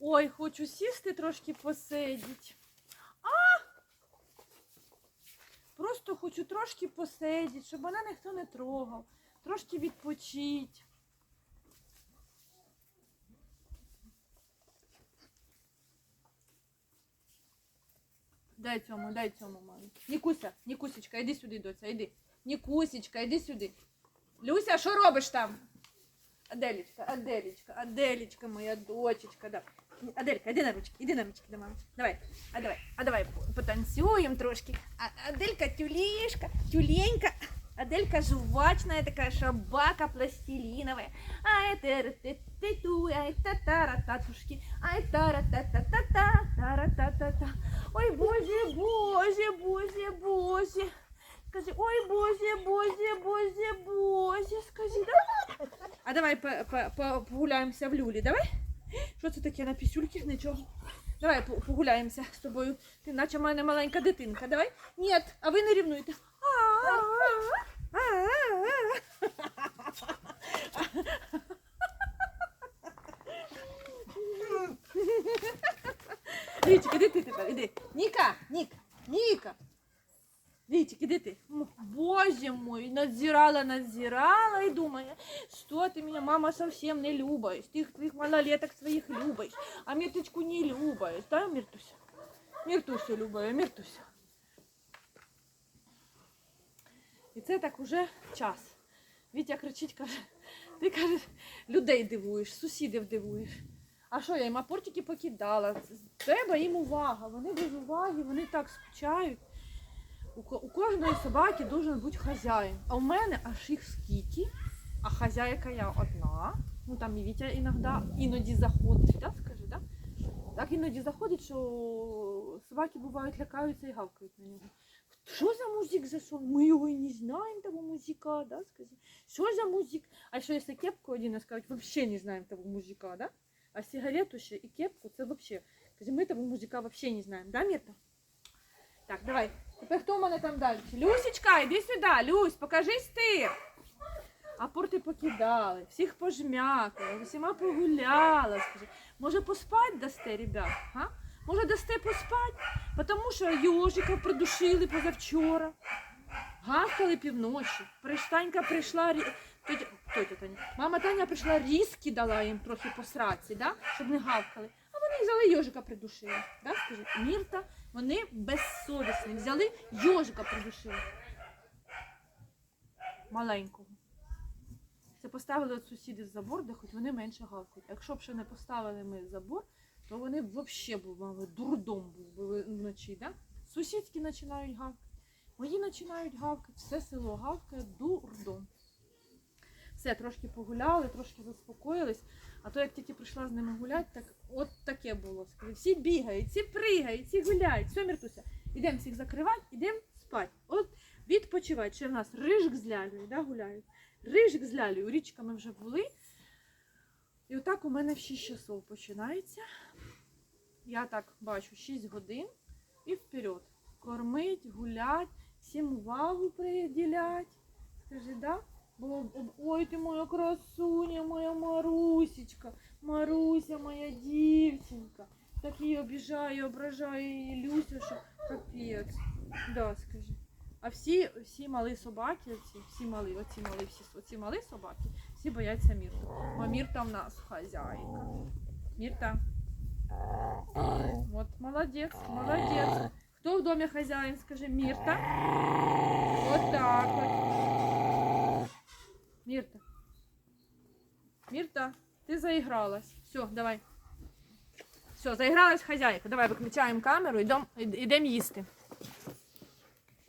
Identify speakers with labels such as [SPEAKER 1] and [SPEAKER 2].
[SPEAKER 1] Ой, хочу сісти трошки посидіти. А! Просто хочу трошки посидіти, щоб мене ніхто не трогав. Трошки відпочити. Дай цьому, дай цьому, мамі. Нікуся, Нікусечка, іди сюди, доця, іди. Нікусечка, іди сюди. Люся, що робиш там? Аделечка, Аделечка, Аделечка, моя дочечка, да. Аделька, іди на ручки, іди на ручки до мами. Давай, а давай, а давай по- потанцюємо трошки. А, Аделька тюлішка, тюленька. Аделька жвачная такая шабака пластилиновая. Ай, тер ты ты ту, ай та тара татушки, ай тара та та та та тара та та та. Ой, боже, боже, боже, боже. Скажи, ой, боже, боже, боже, боже, скажи, да? А давай по- по- по- погуляємося в люлі, давай? Що це таке на пісюльки? Нічого. Давай погуляємося з тобою. Ти наче в мене маленька дитинка, давай? Ні, а ви не рівнуйте. Вічик, іди ти тепер. Ніка, Ніка, Ніка. Вітик, іди ти. Боже мой, надзирала, надзирала і думає, що ти мене, мама, совсем не любиш. Ти твоїх малолеток своїх любиш, а Мірточку не любиш. Да, Міртуся? Міртусю любить, Міртуся. І це так уже час. Вітя кричить, каже, ти каже, людей дивуєш, сусідів дивуєш. А що я їм апортики покидала? Треба їм увага. Вони без уваги, вони так скучають. У, у кожної собаки должен бути хазяїн. А у мене аж їх скільки, а хазяйка я одна. Ну там і Вітя іноді, іноді заходить, да, скажи, да? Так іноді заходить, що собаки бувають лякаються і гавкають на нього. Що за музик зайшов? Ми його і не знаємо, того музика, да, скажи. Що за музик? А що якщо кепку один скажуть, взагалі не знаємо того музика, да? А сигарету ще і кепку це взагалі. Ми того музика взагалі не знаємо, да, Мірта? Так, давай. Тепер хто в мене там далі? Люсечка, іди сюди, Люсь, покажись ти. А порти покидали, всіх пожмякали, з усіма погуляла. Скажи. Може поспать дасте, ребят? Га? Може дасте поспать? Тому що йожика придушили позавчора. Гавкали півночі. Приштанька прийшла. Тетя, тетя Таня. Мама Таня прийшла різки дала їм трохи по сраці, да? щоб не гавкали. А вони взяли йожика придушили. Да? Скажи, Мірта, вони безсовісні. Взяли йожика придушили. Маленького. Це поставили от сусіди з забор, де хоч вони менше гавкають. Якщо б ще не поставили ми забор, то вони б взагалі був мали дурдом був вночі. Да? Сусідські починають гавкати, мої починають гавкати, все село гавкає дурдом. Все, трошки погуляли, трошки заспокоїлись. А то як тільки прийшла з ними гуляти, так таке було. Всі бігають, всі пригають, всі гуляють. Все, Міртуся, ідемо всіх закривати, ідемо спати. От відпочивати. Ще в нас рижик з лялею, да, гуляють. Рижик з лялею. Річка ми вже були. І отак у мене в 6 часов починається. Я так бачу 6 годин і вперед. Кормить, гулять, всім увагу приділять. Скажи, да? Ой, ти моя красуня, моя Марусечка, Маруся, моя дівчинка. Так її обіжає, ображає її Люся, що капець. Да, скажи. А всі, всі малі собаки, оці, всі малі, оці малі, всі, оці малі собаки, всі бояться Мірти. Бо Мірта в нас хазяйка. Мірта. От молодець, молодець. Хто в домі хазяїн, скажи, Мірта? От так от. Мірта. Мірта, ти заігралась. Все, давай. Все, заігралась хазяйка. Давай виключаємо камеру, йдемо їсти.